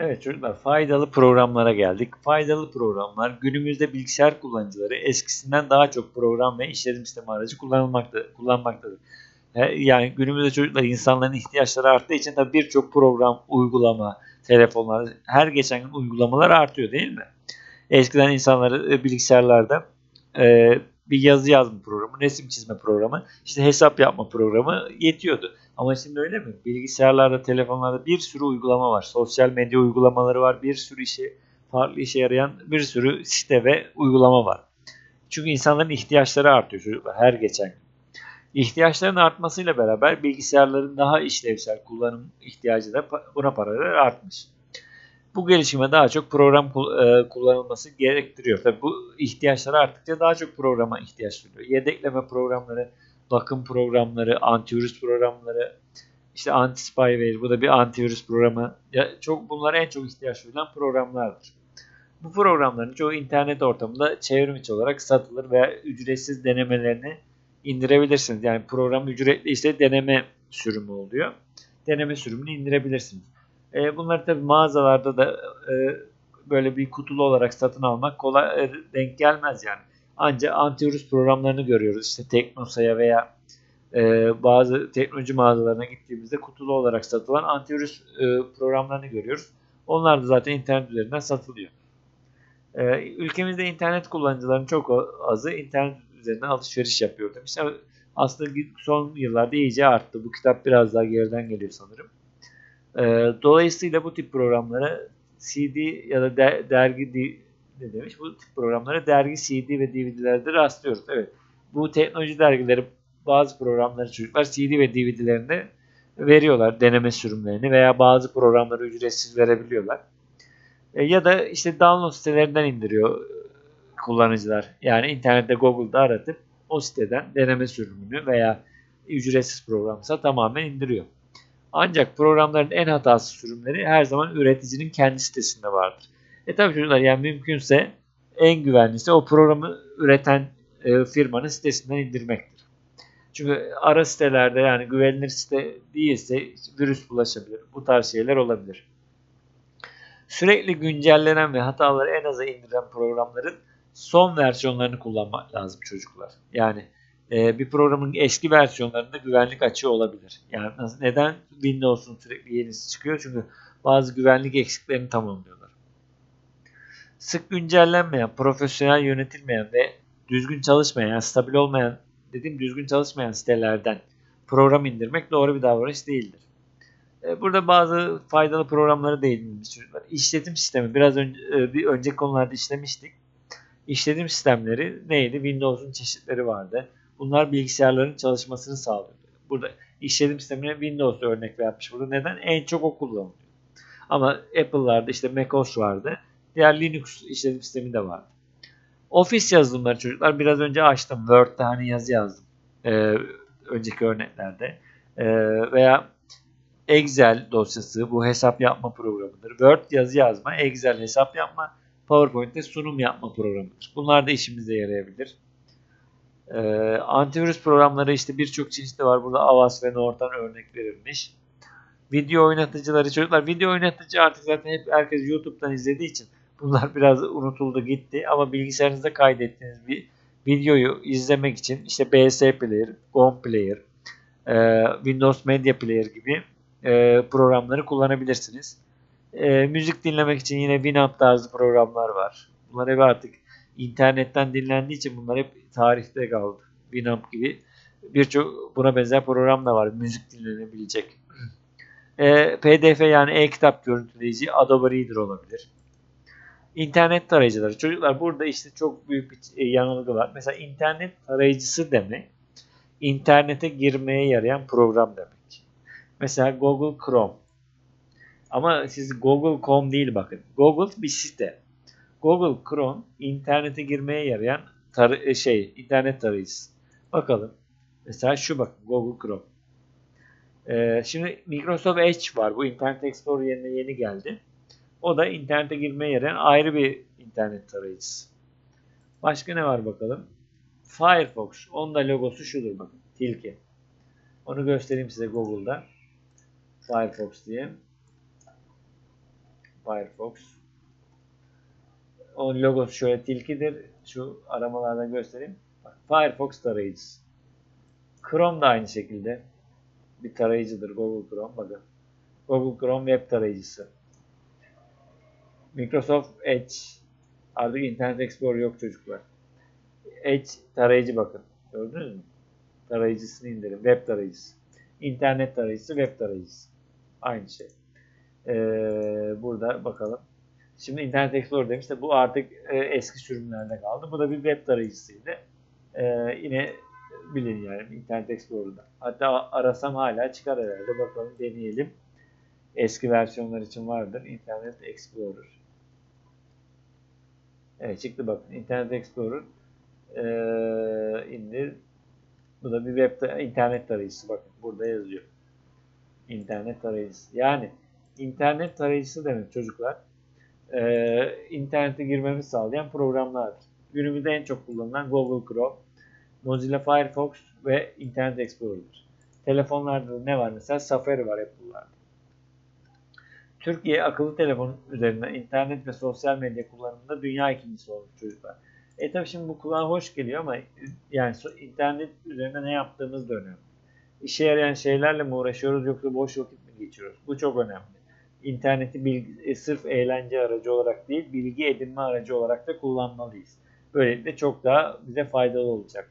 Evet çocuklar faydalı programlara geldik. Faydalı programlar günümüzde bilgisayar kullanıcıları eskisinden daha çok program ve işletim sistemi aracı kullanılmakta, kullanmaktadır. Yani günümüzde çocuklar insanların ihtiyaçları arttığı için tabii birçok program, uygulama, telefonlar her geçen gün uygulamalar artıyor değil mi? Eskiden insanları e, bilgisayarlarda e, bir yazı yazma programı, resim çizme programı, işte hesap yapma programı yetiyordu. Ama şimdi öyle mi? Bilgisayarlarda, telefonlarda bir sürü uygulama var. Sosyal medya uygulamaları var. Bir sürü işe, farklı işe yarayan bir sürü site ve uygulama var. Çünkü insanların ihtiyaçları artıyor çocuklar her geçen gün. İhtiyaçların artmasıyla beraber bilgisayarların daha işlevsel kullanım ihtiyacı da buna paralel artmış. Bu gelişime daha çok program e, kullanılması gerektiriyor. Tabii bu ihtiyaçlar arttıkça daha çok programa ihtiyaç duyuyor. Yedekleme programları, bakım programları, antivirüs programları, işte anti-spyware bu da bir antivirüs programı. Ya çok bunlar en çok ihtiyaç duyulan programlardır. Bu programların çoğu internet ortamında çevrim içi olarak satılır veya ücretsiz denemelerini indirebilirsiniz. Yani program ücretli ise deneme sürümü oluyor. Deneme sürümünü indirebilirsiniz. E, bunları tabi mağazalarda da e, böyle bir kutulu olarak satın almak kolay e, denk gelmez yani. Ancak antivirüs programlarını görüyoruz. İşte Teknosa'ya veya e, bazı teknoloji mağazalarına gittiğimizde kutulu olarak satılan antivirüs e, programlarını görüyoruz. Onlar da zaten internet üzerinden satılıyor. E, ülkemizde internet kullanıcılarının çok azı internet üzerinden alışveriş yapıyor demiş. Aslında son yıllarda iyice arttı. Bu kitap biraz daha geriden geliyor sanırım. E, dolayısıyla bu tip programlara CD ya da de- dergi ne demiş? Bu tip programlara dergi, CD ve DVD'lerde rastlıyoruz. Evet. Bu teknoloji dergileri bazı programları çocuklar CD ve DVD'lerinde veriyorlar deneme sürümlerini veya bazı programları ücretsiz verebiliyorlar. E, ya da işte download sitelerinden indiriyor e, kullanıcılar. Yani internette Google'da aratıp o siteden deneme sürümünü veya ücretsiz programsa tamamen indiriyor. Ancak programların en hatası sürümleri her zaman üreticinin kendi sitesinde vardır. E tabi çocuklar yani mümkünse en güvenlisi o programı üreten e, firmanın sitesinden indirmektir. Çünkü ara sitelerde yani güvenilir site değilse virüs bulaşabilir. Bu tarz şeyler olabilir. Sürekli güncellenen ve hataları en aza indiren programların son versiyonlarını kullanmak lazım çocuklar. Yani e, bir programın eski versiyonlarında güvenlik açığı olabilir. Yani neden Windows'un sürekli yenisi çıkıyor? Çünkü bazı güvenlik eksiklerini tamamlıyorlar. Sık güncellenmeyen, profesyonel yönetilmeyen ve düzgün çalışmayan, yani stabil olmayan, dediğim düzgün çalışmayan sitelerden program indirmek doğru bir davranış değildir. E, Burada bazı faydalı programları değinilmiş çocuklar. İşletim sistemi biraz önce bir önceki konularda işlemiştik. İşletim sistemleri neydi? Windows'un çeşitleri vardı. Bunlar bilgisayarların çalışmasını sağlıyor. Burada işletim sistemine Windows örnek vermiş burada. Neden? En çok o kullanılıyor. Ama Apple'larda işte macOS vardı. Diğer Linux işletim sistemi de vardı. Office yazılımları çocuklar biraz önce açtım. Word'de hani yazı yazdım. Ee, önceki örneklerde. Ee, veya Excel dosyası bu hesap yapma programıdır. Word yazı yazma, Excel hesap yapma, PowerPoint'te sunum yapma programıdır. Bunlar da işimize yarayabilir. Ee, antivirüs programları işte birçok çeşitli var. Burada Avast ve Norton örnek verilmiş. Video oynatıcıları çocuklar. Video oynatıcı artık zaten hep herkes YouTube'dan izlediği için bunlar biraz unutuldu gitti. Ama bilgisayarınızda kaydettiğiniz bir videoyu izlemek için işte BS Player, GOM Player, e, Windows Media Player gibi e, programları kullanabilirsiniz. E, müzik dinlemek için yine Winamp tarzı programlar var. Bunlar hep artık internetten dinlendiği için bunlar hep tarihte kaldı. Winamp gibi birçok buna benzer program da var. Müzik dinlenebilecek. E, PDF yani e-kitap görüntüleyici Adobe Reader olabilir. İnternet tarayıcıları. Çocuklar burada işte çok büyük bir e, yanılgı var. Mesela internet tarayıcısı demek internete girmeye yarayan program demek. Mesela Google Chrome. Ama siz Google.com değil bakın. Google bir site. Google Chrome internete girmeye yarayan tar- şey internet tarayıcısı. Bakalım. Mesela şu bakın Google Chrome. Ee, şimdi Microsoft Edge var. Bu Internet Explorer yerine yeni geldi. O da internete girmeye yarayan ayrı bir internet tarayıcısı. Başka ne var bakalım? Firefox. Onun da logosu şudur bakın. Tilki. Onu göstereyim size Google'da. Firefox diye. Firefox. Onun logosu şöyle tilkidir. Şu aramalardan göstereyim. Firefox tarayıcısı. Chrome da aynı şekilde bir tarayıcıdır. Google Chrome. Bakın. Google Chrome web tarayıcısı. Microsoft Edge. Artık Internet Explorer yok çocuklar. Edge tarayıcı bakın. Gördünüz mü? Tarayıcısını indirin. Web tarayıcısı. İnternet tarayıcısı, web tarayıcısı. Aynı şey. Ee, burada bakalım. Şimdi Internet Explorer demiş de bu artık e, eski sürümlerde kaldı. Bu da bir web tarayıcısıydı. Ee, yine bilin yani Internet Explorer'da. Hatta arasam hala çıkar herhalde. Bakalım deneyelim. Eski versiyonlar için vardır. Internet Explorer. Evet çıktı bakın. Internet Explorer ee, indir. Bu da bir web internet tarayıcısı. Bakın burada yazıyor. İnternet tarayıcısı. Yani internet tarayıcısı demek çocuklar. Ee, internete girmemizi sağlayan programlardır. Günümüzde en çok kullanılan Google Chrome, Mozilla Firefox ve Internet Explorer'dır. Telefonlarda da ne var mesela? Safari var Apple'larda. Türkiye akıllı telefon üzerinden internet ve sosyal medya kullanımında dünya ikincisi olmuş çocuklar. E tabi şimdi bu kulağa hoş geliyor ama yani internet üzerinde ne yaptığımız da önemli. İşe yarayan şeylerle mi uğraşıyoruz yoksa boş vakit mi geçiriyoruz? Bu çok önemli. İnterneti bilgi, e, sırf eğlence aracı olarak değil, bilgi edinme aracı olarak da kullanmalıyız. Böylelikle çok daha bize faydalı olacak.